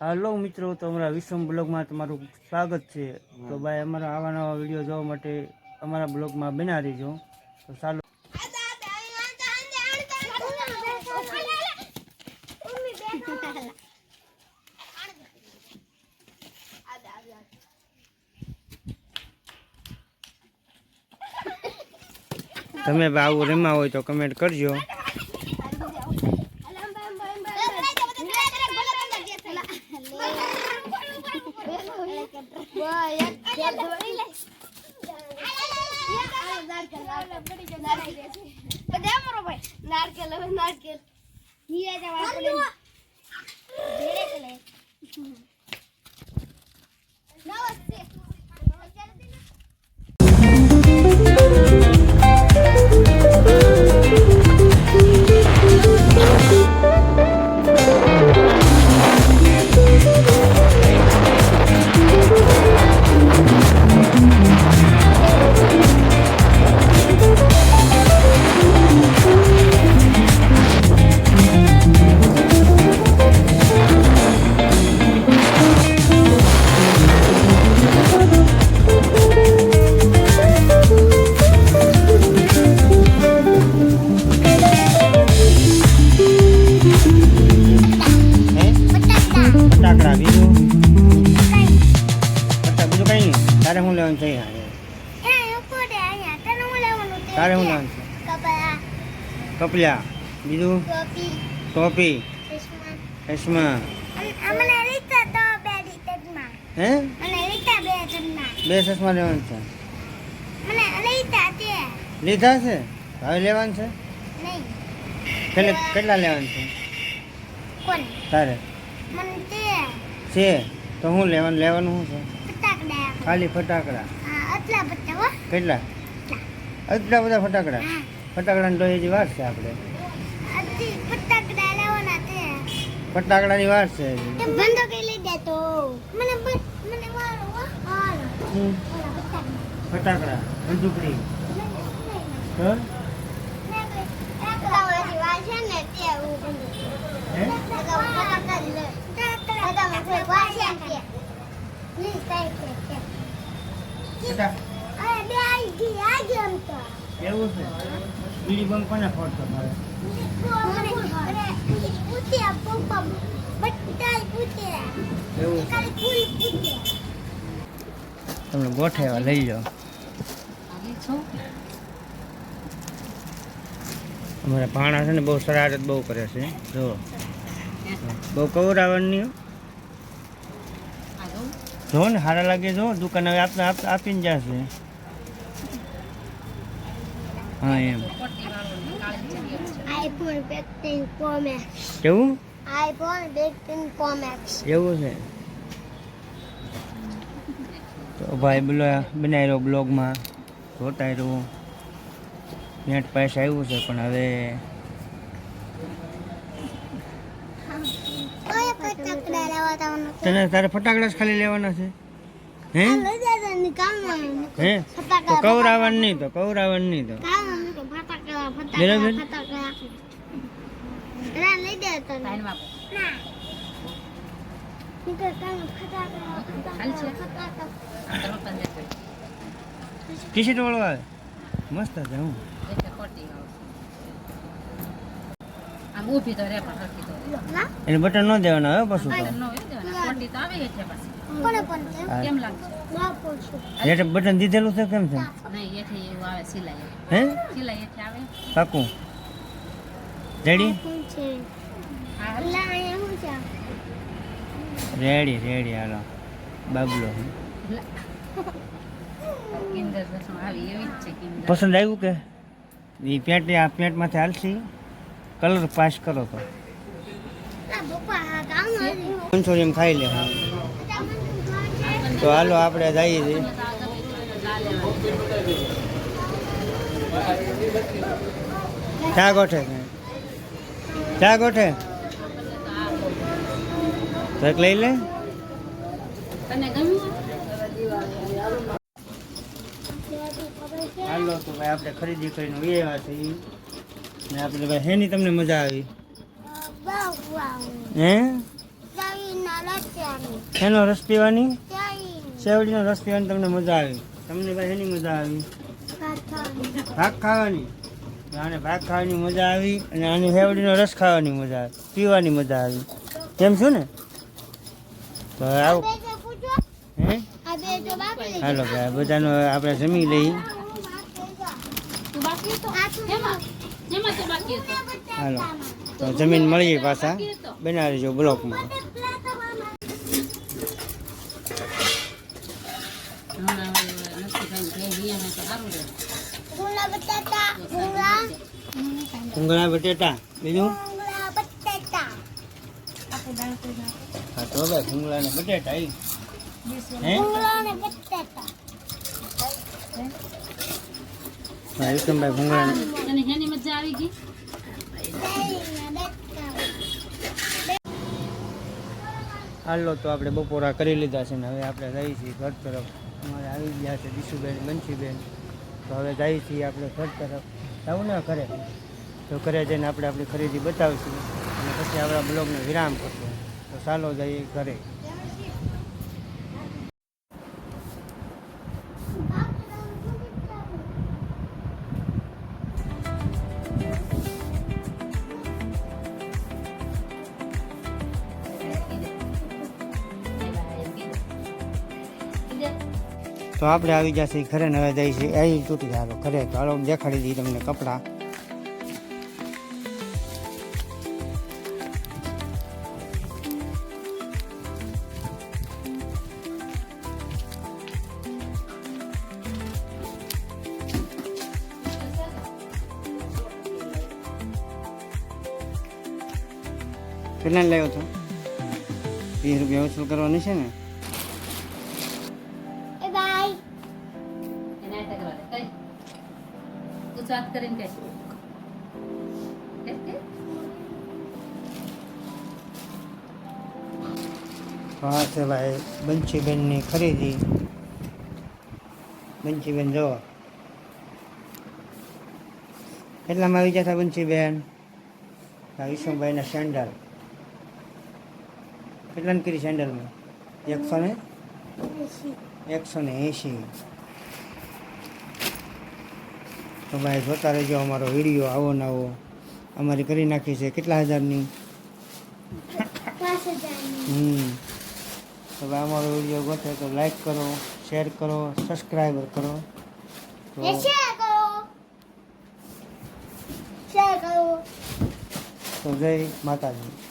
હાલો મિત્રો, તો અમારા વિશ્વમ બ્લોગમાં તમારું સ્વાગત છે. તો ભાઈ, અમારા આવા નવા વીડિયો જોવા માટે અમારા બ્લોગમાં બના દેજો તો ચાલો. તમે આવું રમવા હોય તો કમેન્ટ કરજો. નારકેલ નારકેલ. નીચે જવા છે બીજું ટોપી ચશ્મા હે બે ચશ્મા લેવાનું છે. લીધા છે? હવે લેવાનું છે? પેલે કેટલા લેવાનું છે? તારે. છે. તો હું લેવાનું લેવાનું શું છે? ખાલી ફટાકડા. કેટલા? આટલા. બધા ફટાકડા. ફટાકડાની તો હજી વાર છે આપણે? ફટાકડાની વાર છે. બંધ લઈ દે તો? મને મને હાલ હમ. ફટાકડા બંદૂકડી. તો હે? ફટા એવું છે? બીડી બંક કોને ફોડતો મારે એવું છે તમને ગોઠેવા લઈ જાઓ. અમારા ભાણા છે ને બહુ શરારત બહુ કરે છે. જો બહુ કવરાવવાની. જો ને, સારા લાગે જો દુકાન હવે આપને આપ- આપીને જશે. હા એમ. IPhone 15 Pro Max. કેવું? IPhone 15 Pro Max. એવું છે? તો ભાઈ બોલો બનાવી રહ્યો બ્લોગમાં? જોતા રહ્યો નેટ પાસે આવ્યું છે પણ હવે. તને તારે ફટાકડા જ ખાલી લેવાના છે? હે. હે? તો ફટાકડા નહીં તો કવરાવવાનું નહીં તો. ના લઈ દે તો ના નીકળ કાલમાં ફટાકડા ફટાકડા ફટાકડા ટી શર્ટ વાળો આવે મસ્ત છે હું આમ ઊભી તો રે પણ હરખી તો એને બટન ન દેવાના હવે પાછું તો ન દેવાના. ખોટી તો આવે છે પાછી. કોને પણ કેમ લાગશે બાપુ બટન દીધેલું છે કેમ છે? નહીં એથી એવું આવે સિલાઈ હે? પાકું રેડી? રેડી રેડી હાલો. બાબલો. પસંદ આવ્યું કે? એ પેન્ટ આ પેન્ટમાંથી હાલશી. કલર પાસ કરો તો. એમ ખાઈ લે હા. તો હાલો આપણે જઈએ છીએ. ક્યાં ગોઠે ક્યાં ગોઠે તો લઈ લે. હાલો તો ભાઈ આપણે ખરીદી કરીને વ્યવહાર થઈ ને આપણે ભાઈ હેની તમને મજા આવી. વાવ વાવ હે? શેનો રસ પીવાની? શેવડીનો રસ પીવાની તમને મજા આવી. તમને ભાઈ એની મજા આવી? ભાગ ખાવાની. આને ભાગ ખાવાની મજા આવી અને આની શેવડીનો રસ ખાવાની મજા આવી, પીવાની મજા આવી. કેમ છું ને? તો આવો. હે? હાલો ભાઈ બધાનો આપણે જમી લઈ તું બાકી હતો એમાં એમાં તો બાકી હતો હાલો. તો જમીન મળીએ પાછા. બનાવી જો બ્લોકમાં. રહે. ગુંગળા બટાટા. બીજું? હા, તો ભાઈ ઘૂંગળા ને બટેટા વિક્રમભાઈ ભૂંગળા હાલો, તો આપણે બપોરા કરી લીધા છે ને હવે આપણે જઈએ છીએ ઘર તરફ. અમારે આવી ગયા છે દીશુબેન મનસીબેન. તો હવે જઈએ છીએ આપણે ઘર તરફ. જવું ના ઘરે. તો ઘરે જઈને આપણે આપણી ખરીદી બતાવીશું. અને પછી આપણા બ્લોગને વિરામ કરશું. તો ચાલો જઈએ ઘરે. તો આપણે આવી જશે ઘરે ને હવે જઈએ છીએ. એ તૂટી હાલો, ઘરે. હાલો દેખાડી દઈએ તમને કપડાં. કેટલા લાવ્યો હતો વીસ રૂપિયા વસૂલ કરવાની છે ને? કરીને કે આ છે ભાઈ બંશીબેનની ખરીદી. બંશીબેન જો કેટલામાં આવી ગયા હતા બંશીબેન? વિષ્ણુભાઈના સેન્ડલ. કેટલાની કરી સેન્ડલમાં? એકસો ને? એકસો ને એંશી. તો ભાઈ જોતા રહેજો અમારો વીડિયો આવો નવો અમારી કરી નાખી છે કેટલા હજારની? હમ. તો ભાઈ અમારો વીડિયો ગોતે તો લાઈક કરો શેર કરો સબસ્ક્રાઈબર તો કરો. તો જય માતાજી.